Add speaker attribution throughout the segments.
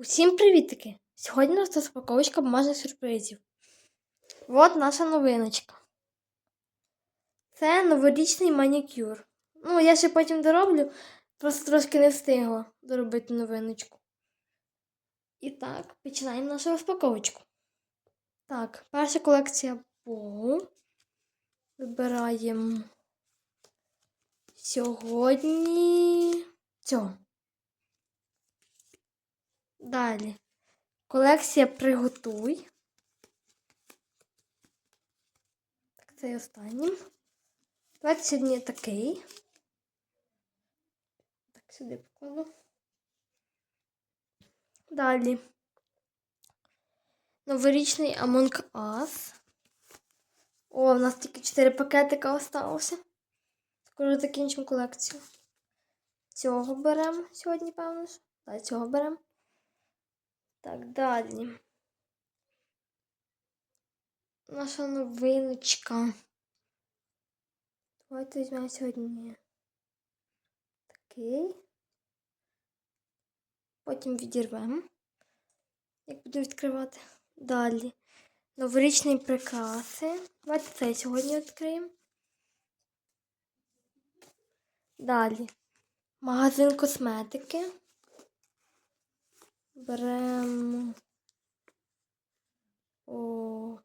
Speaker 1: Усім привітики! Сьогодні у нас розпаковочка бумажних сюрпризів. От наша новиночка. Це новорічний манікюр. Ну, я ще потім дороблю, просто трошки не встигла доробити новиночку. І так, починаємо нашу розпаковочку. Так, перша колекція Богу. Вибираємо сьогодні цього. Далі. Колекція Приготуй. Так, це і останнім. Давайте сьогодні такий. Так, сюди покладу. Далі. Новорічний Among Us. О, у нас тільки 4 пакетика осталося. Скоро закінчимо колекцію. Цього беремо сьогодні, певно. ж. Так, цього беремо. Так, далі. Наша новиночка. Давайте візьмемо сьогодні такий. Потім відірвемо. Як будемо відкривати. Далі. Новорічні прикраси. Давайте цей сьогодні відкриємо. Далі. Магазин косметики. Беремо о,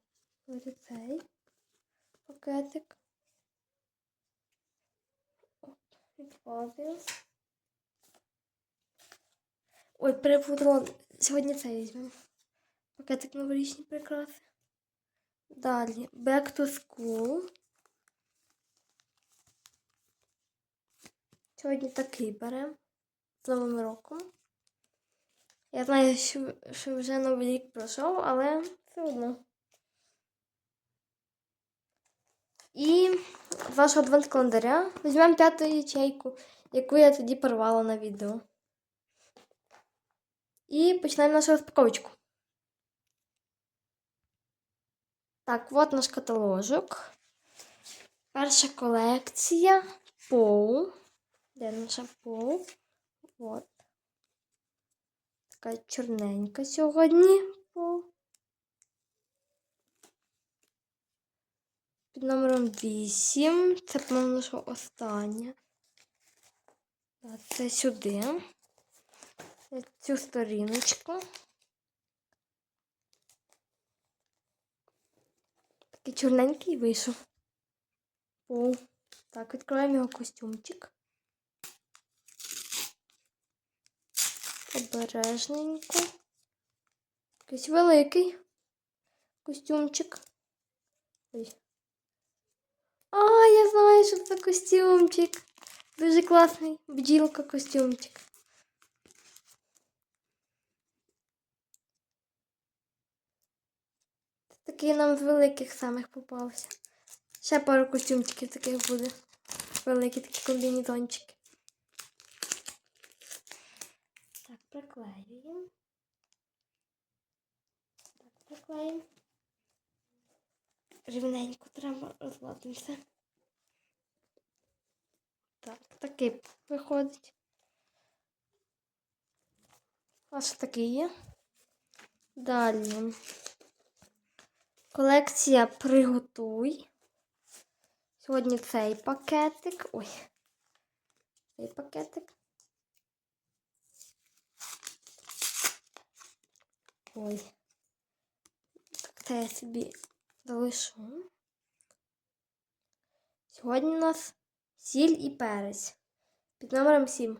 Speaker 1: цей пакетик. От. Ой, перепутала. Сьогодні цей візьмемо. Пакетик новорічні прикраси. Далі Back to School. Сьогодні такий беремо з Новим роком. Я знаю, що, вже новий рік пройшов, але все одно. І з вашого адвент календаря візьмемо п'яту ячейку, яку я тоді порвала на відео. І починаємо нашу розпаковочку. Так, от наш каталожок. Перша колекція Поу. Де наша Поу? От. Така чорненька сьогодні. Під номером 8. Це, по-моєму, наша остання. Це сюди. Цю сторіночку. Такий чорненький вийшов. О, так, відкриваємо його костюмчик. Обережненько. Якийсь великий костюмчик. Ой. А, я знаю, що це костюмчик. Дуже класний бджілка костюмчик. Такий нам з великих самих попався. Ще пару костюмчиків таких буде. Великі такі комбінезончики. Так, приклеюємо. Так, приклеїмо. Рівненько треба розладимося. Так, такий виходить. Ось такий є. Далі. Колекція Приготуй. Сьогодні цей пакетик. Ой, цей пакетик. Ой. Це я собі залишу. Сьогодні у нас сіль і перець. Під номером 7.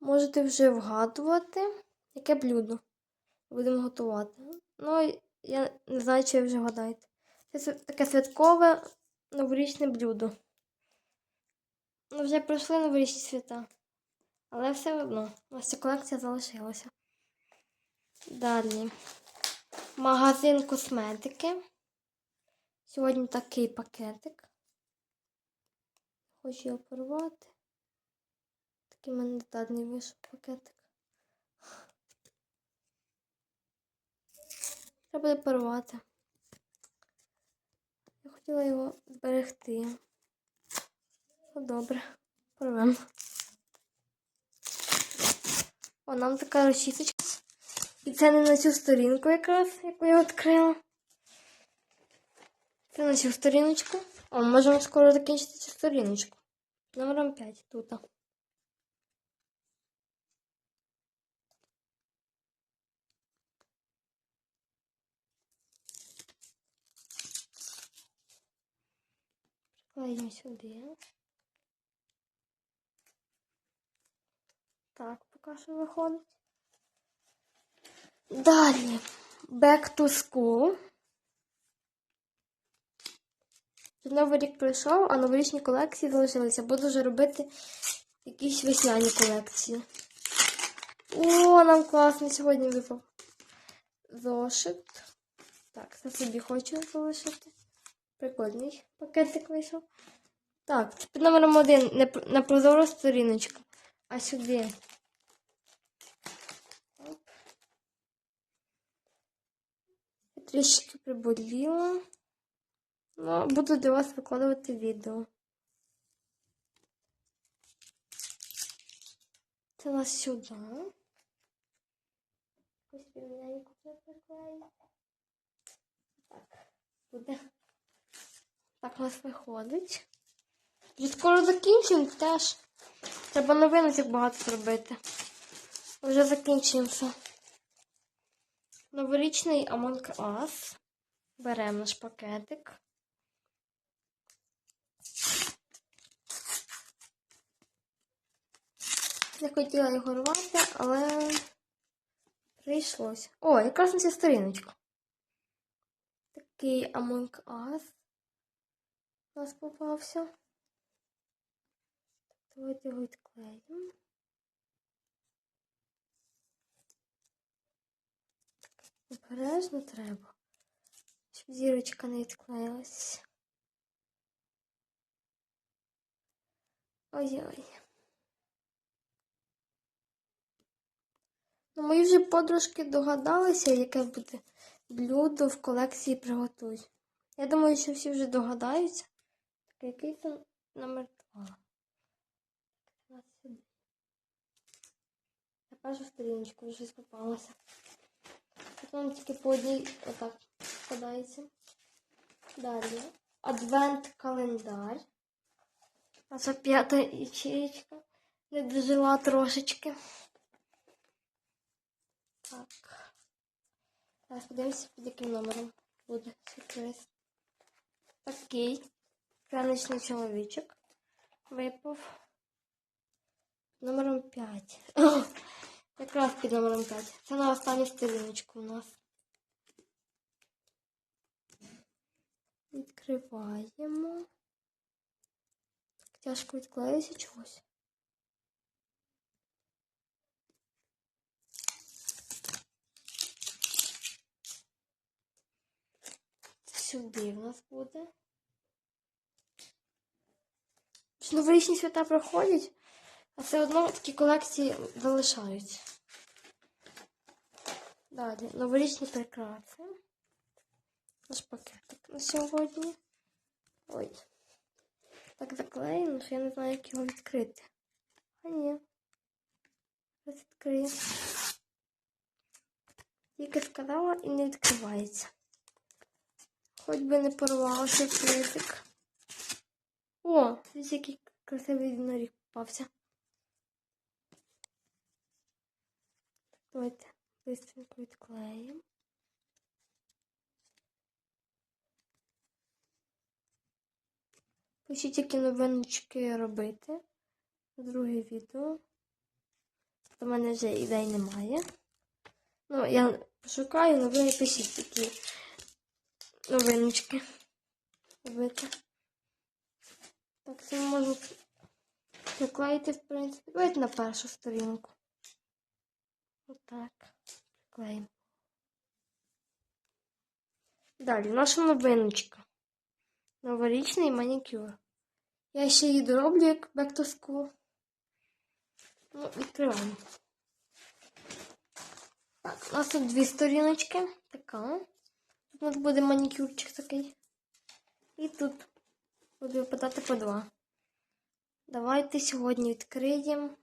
Speaker 1: Можете вже вгадувати, яке блюдо будемо готувати. Ну, я не знаю, чи ви вже гадаєте. Це таке святкове новорічне блюдо. Ну, вже пройшли новорічні свята. Але все одно, ось ця колекція залишилася. Далі. Магазин косметики. Сьогодні такий пакетик. Хочу його порвати. Такий мене детальний вийшов пакетик. Треба буде порвати. Я хотіла його зберегти. Ну, добре, порвемо. О, нам така розчісочка І це не на цю сторінку якраз, яку я відкрила. Це на цю сторіночку. О, можемо скоро закінчити цю сторіночку. Номером 5 тут. Приклеїмо сюди. Так, поки що виходить. Далі. Back to school. Новий рік пройшов, а новорічні колекції залишилися. Буду вже робити якісь весняні колекції. О, нам класно сьогодні випав зошит. Так, це собі хочу залишити. Прикольний пакетик вийшов. Так, це під номером один на прозору сторіночку, а сюди. Оп. Я Трішки приболіла. Ну, буду для вас викладувати відео. Це нас сюди. Ось рівненько це приклеїти. Так, буде. Так у нас виходить. Вже скоро закінчимо теж. Треба новиночок багато зробити. Вже закінчуємо все. Новорічний Among Us. Беремо наш пакетик. Не хотіла його рвати, але прийшлось. О, якраз на цю сторіночку. Такий Among Us у нас попався. Давайте його відклеїмо. Обережно треба, щоб зірочка не відклеїлась. Ой-ой. Ну, мої вже подружки догадалися, яке буде блюдо в колекції приготуй. Я думаю, що всі вже догадаються. Так, який це номер два? Так, сюди. Першу сторіночку вже щось попалося. Потім тільки по одній отак складається. Далі. Адвент календар. А це п'ята ячеєчка. Не дожила трошечки. Так. Зараз подивимося, під яким номером буде сюрприз. Такий. Пряничний чоловічок. Випав. Номером 5. Якраз під номером 5. Це на останню сторіночку у нас. Відкриваємо. Так тяжко відклеїться чогось. Сюди в нас буде. Ж Новорічні свята проходять, А все одно такі колекції залишаються. Далі, новорічні прикраси. Наш пакетик на сьогодні. Ой. Так заклеєно, що я не знаю, як його відкрити. А ні. Відкрию. Тільки сказала і не відкривається. Хоч би не порвався плитик. О, ось який красивий єдиноріг попався. Давайте быстренько відклеїмо. Пишіть, які новиночки робити. Друге відео. У мене вже ідей немає. Ну, я пошукаю, але ви пишіть які новиночки робити. Так, це можемо приклеїти, в принципі. Давайте на першу сторінку. Отак. Приклеїмо. Далі, наша новиночка. Новорічний манікюр. Я ще її дороблю як back to school. Ну, відкриваємо. Так, у нас тут дві сторіночки. Така. Тут у нас буде манікюрчик такий. І тут буде випадати по два. Давайте сьогодні відкриємо